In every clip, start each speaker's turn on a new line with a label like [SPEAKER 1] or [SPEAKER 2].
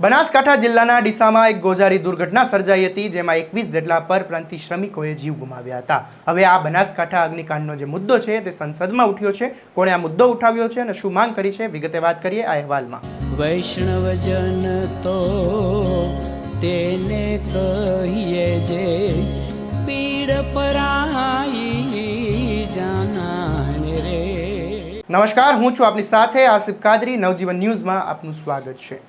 [SPEAKER 1] બનાસકાંઠા જિલ્લાના ડીસામાં એક ગોજારી દુર્ઘટના સર્જાઈ હતી જેમાં એકવીસ જેટલા પરપ્રાંતિ શ્રમિકોએ જીવ ગુમાવ્યા હતા. હવે આ બનાસકાંઠા અગ્નિકાંડનો જે મુદ્દો છે તે સંસદમાં ઉઠ્યો છે. કોણે આ મુદ્દો ઉઠાવ્યો છે અને શું માંગ કરી છે વિગતે વાત કરીએ આ અહેવાલમાં.
[SPEAKER 2] વૈષ્ણવજન તો તેને કહીએ જે પીડ પરાઈ જાનાને રે.
[SPEAKER 1] નમસ્કાર હું છું આપની સાથે આસિફ કાદરી. નવજીવન ન્યૂઝમાં આપનું સ્વાગત છે.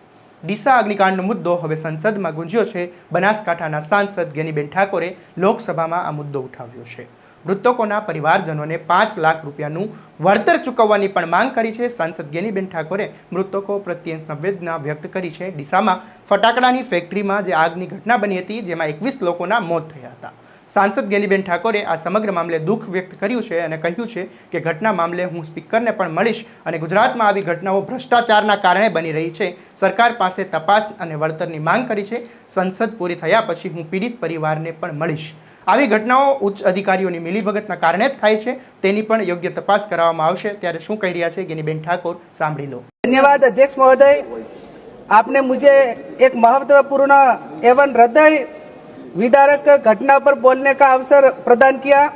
[SPEAKER 1] ડીસા અગ્નિકાંડનો મુદ્દો હવે સંસદમાં ગુંજ્યો છે. બનાસકાંઠાના સાંસદ ગેનીબેન ઠાકોરે લોકસભામાં આ મુદ્દો ઉઠાવ્યો છે. મૃતકોના પરિવારજનોને પાંચ લાખ રૂપિયાનું વળતર ચૂકવવાની પણ માંગ કરી છે. સાંસદ ગેનીબેન ઠાકોરે મૃતકો પ્રત્યે સંવેદના વ્યક્ત કરી છે. ડીસામાં ફટાકડાની ફેક્ટરીમાં જે આગની ઘટના બની હતી, જેમાં એકવીસ લોકોના મોત થયા હતા. સાંસદ ગેનીબેન ઠાકોરે આ સમગ્ર મામલે દુઃખ વ્યક્ત કર્યું છે અને કહ્યું છે કે ઘટના મામલે હું સ્પીકરને પણ મળીશ અને ગુજરાતમાં આવી ઘટનાઓ ભ્રષ્ટાચારના કારણે બની રહી છે. સરકાર પાસે તપાસ અને વળતરની માંગ કરી છે. સંસદ પૂરી થયા પછી હું પીડિત પરિવારને પણ મળીશ. આવી ઘટનાઓ ઉચ્ચ અધિકારીઓની મિલીભગતના કારણે જ થાય છે. તેની પણ યોગ્ય તપાસ કરાવવામાં આવશે. ત્યારે શું કહી રહ્યા છે ગેનીબેન ઠાકોર? સાંભળી લો.
[SPEAKER 3] ધન્યવાદ, અધ્યક્ષ મહોદય. આપને મુજે એક મહત્વપૂર્ણ એવં હૃદય विदारक घटना पर बोलने का अवसर प्रदान किया।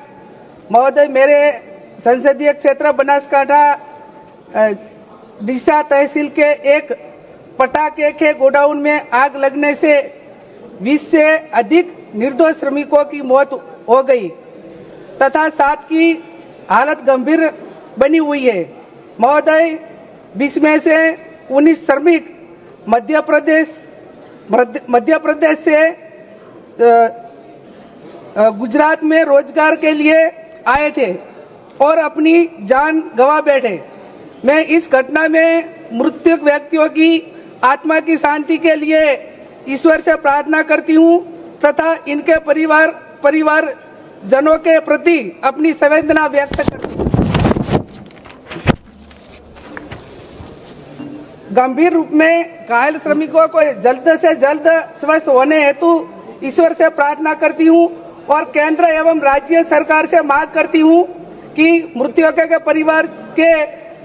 [SPEAKER 3] महोदय, मेरे संसदीय क्षेत्र बनासकांठा डिसा तहसील के एक पटाखे के गोडाउन में आग लगने से 20 से अधिक निर्दोष श्रमिकों की मौत हो गई तथा सात की हालत गंभीर बनी हुई है। महोदय, बीस में से उन्नीस श्रमिक मध्य प्रदेश मध्य- प्रदेश से गुजरात में रोज़गार के लिए आए थे और अपनी जान गवा बैठे। मैं इस घटना में मृत्यु व्यक्तियों की आत्मा की शांति के लिए ईश्वर से प्रार्थना करती हूँ तथा इनके परिवार परिवार जनों के प्रति अपनी संवेदना व्यक्त करती हूँ। गंभीर रूप में घायल श्रमिकों को जल्द से जल्द स्वस्थ होने हेतु ईश्वर से प्रार्थना करती हूँ और केंद्र एवं राज्य सरकार से मांग करती हूँ कि मृतकों के परिवार के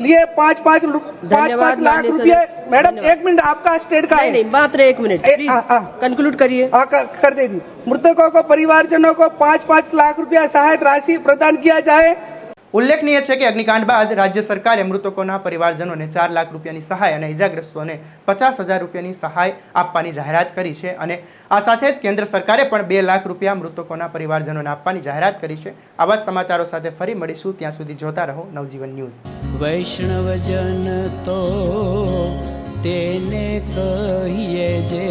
[SPEAKER 3] लिए पाँच पाँच पाँच पाँच लाख रुपए मैडम एक मिनट आपका स्टेट का
[SPEAKER 4] नहीं
[SPEAKER 3] है।
[SPEAKER 4] नहीं मात्र एक मिनट। प्लीज़
[SPEAKER 3] हाँ, हाँ।
[SPEAKER 4] कंक्लूड करिए।
[SPEAKER 3] हाँ, कर कर दे दी। मृतकों को परिवारजनों को पाँच पाँच लाख रुपया सहायता राशि प्रदान किया जाए।
[SPEAKER 1] ઉલ્લેખનીય છે કે અગ્નિકાંડ બાદ રાજ્ય સરકારે મૃતકોના પરિવારજનોને ચાર લાખ રૂપિયાની સહાય અને ઇજાગ્રસ્તોને પચાસ હજાર રૂપિયાની સહાય આપવાની જાહેરાત કરી છે અને આ સાથે જ કેન્દ્ર સરકારે પણ બે લાખ રૂપિયા મૃતકોના પરિવારજનોને આપવાની જાહેરાત કરી છે. આવા જ સમાચારો સાથે ફરી મળીશું. ત્યાં સુધી જોતા રહો નવજીવન ન્યૂઝ.
[SPEAKER 2] વૈષ્ણવજન તો તેને કહીએ જે